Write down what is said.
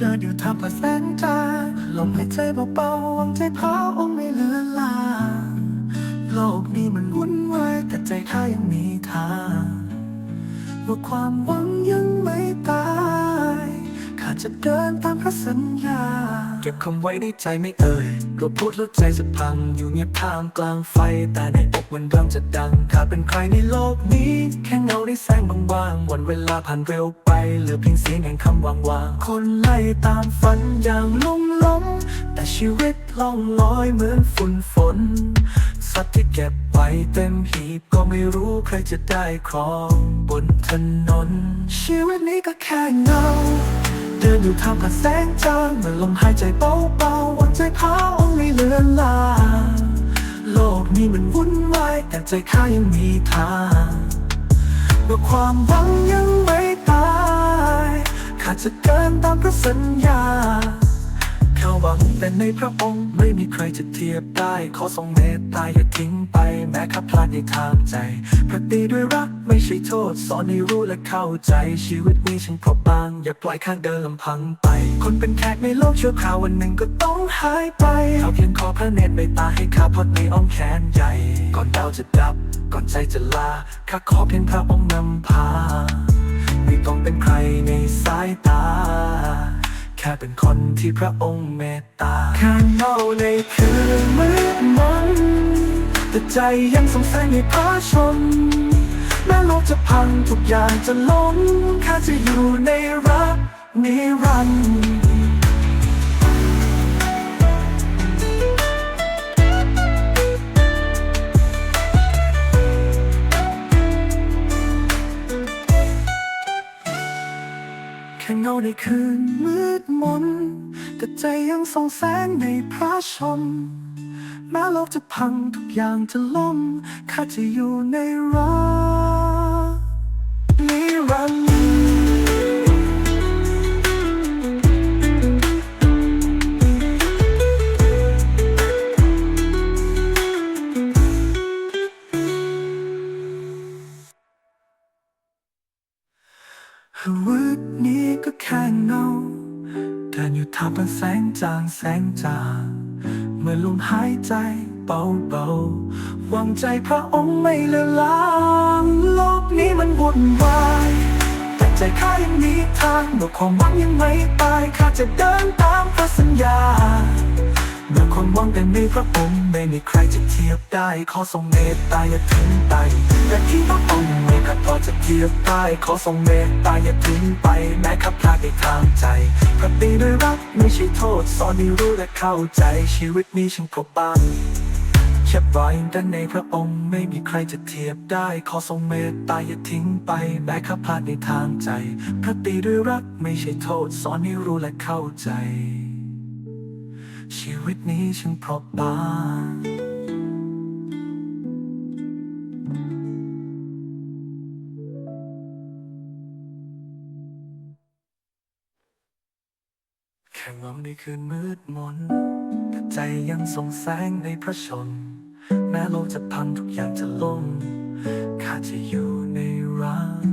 ท่ามกลางแสงจันทร์ลมหายใจเบาๆหวังใจพระองค์ไม่เลือนลางโลกนี้มันวุ่นวายแต่ใจข้ายังมีทางว่าความหวังยังไม่ตายข้าจะเดินตามพระสัญญา เก็บคำไว้ในใจไม่เอ่ยกลัวพูดแล้วใจจะพัง อยู่เงียบท่ามกลางไฟ แต่ในอกมันเริ่มจะดัง เป็นใครในโลกนี้ แค่เงาในแสงบางๆ วันเวลาผ่านเร็วไป เหลือเพียงเสียงแห่งคำวางวางๆ คนไล่ตามฝันอย่างลุ่มล้ม แต่ชีวิตล่องลอยเหมือนฝุ่นฝน สัตว์ที่เก็บไว้เต็มหีบก็ไม่รู้ใครจะได้ครองบนถนน ชีวิตนี้ก็แค่เงาเดินอยู่ท่ามกลางแสงจันทร์เมื่อลมหายใจเบาๆวังใจพระองค์ไม่เลือนลาง โลกนี้มันวุ่นวายแต่ใจข้ายังมีทางเมื่อความหวังยังไม่ตายข้าจะเดินตามพระสัญญาแค่หวังแต่ในพระองค์ไม่มีใครจะเทียบได้ ขอทรงเมตตาอย่าทิ้งไปแม้ข้าพลาดในทางใจ พระตีด้วยรักไม่ใช่โทษ สอนให้รู้และเข้าใจชีวิตนี้ฉันพราะบาง อย่าปล่อยข้างเดินลำพังไป คนเป็นแขกในโลกชั่วคราววันหนึ่งก็ต้อง หายไปเขาเพียงขอพระเนตรใบตาให้ข้าพอดในอ้อมแขนใหญ่ ก่อนดาวจะดับ ก่อนใจจะลา ข้าขอเพียงพระองค์นำพา ไม่ต้องเป็นใครในสายตา แค่เป็นคนที่พระองค์เมตตาแค่เงาในคืนมืดมนแต่ใจยังสงสัยในพระชนแม้โลกจะพังทุกอย่างจะล้มข้าจะอยู่ในรักนิรันดร์ ค่เงาในคืนมืดมน แต่ใจยังส่องแสงในพระชนแม้โลกจะพังทุกอย่างจะล่มข้าจะอยู่ในรักนิรันดร์างเงาเดินอยู่ท่ามกลางแสงจางแสงจางเมื่อลมหายใจเบาๆหวังใจพระองค์ไม่เลือนลางโลกนี้มันวุ่นวายแต่ใจข้ายังมีทางเมื่อความหวังยังไม่ตายข้าจะเดินตามพระสัญญา เมื่อคนหวังแต่ในพระองค์ไม่มีใครจะเทียบได้ ขอทรงเมตตาอย่าทิ้งไปแต่ที่พระองค์ไม่ขัดพอจะเทียบได้ ขอทรงเมตตาอย่าทิ้งไป แม้ขับพลาดในทางใจพระตีด้วยรักไม่ใช่โทษ สอนให้รู้และเข้าใจชีวิตนี้ฉันพบบ้างแค่ปล่อยแต่ในพระองค์ไม่มีใครจะเทียบได้ ขอทรงเมตตาอย่าทิ้งไปแม้ขับพลาดในทางใจ พระตีด้วยรักไม่ใช่โทษ สอนให้รู้และเข้าใจ ชีวิตนี้ฉันพราะบางแค่เงในคืนมืดมนแต่ใจยังส่องแสงในพระชน แม้โลกจะพังทุกอย่างจะล่มข้าจะอยู่ในรัก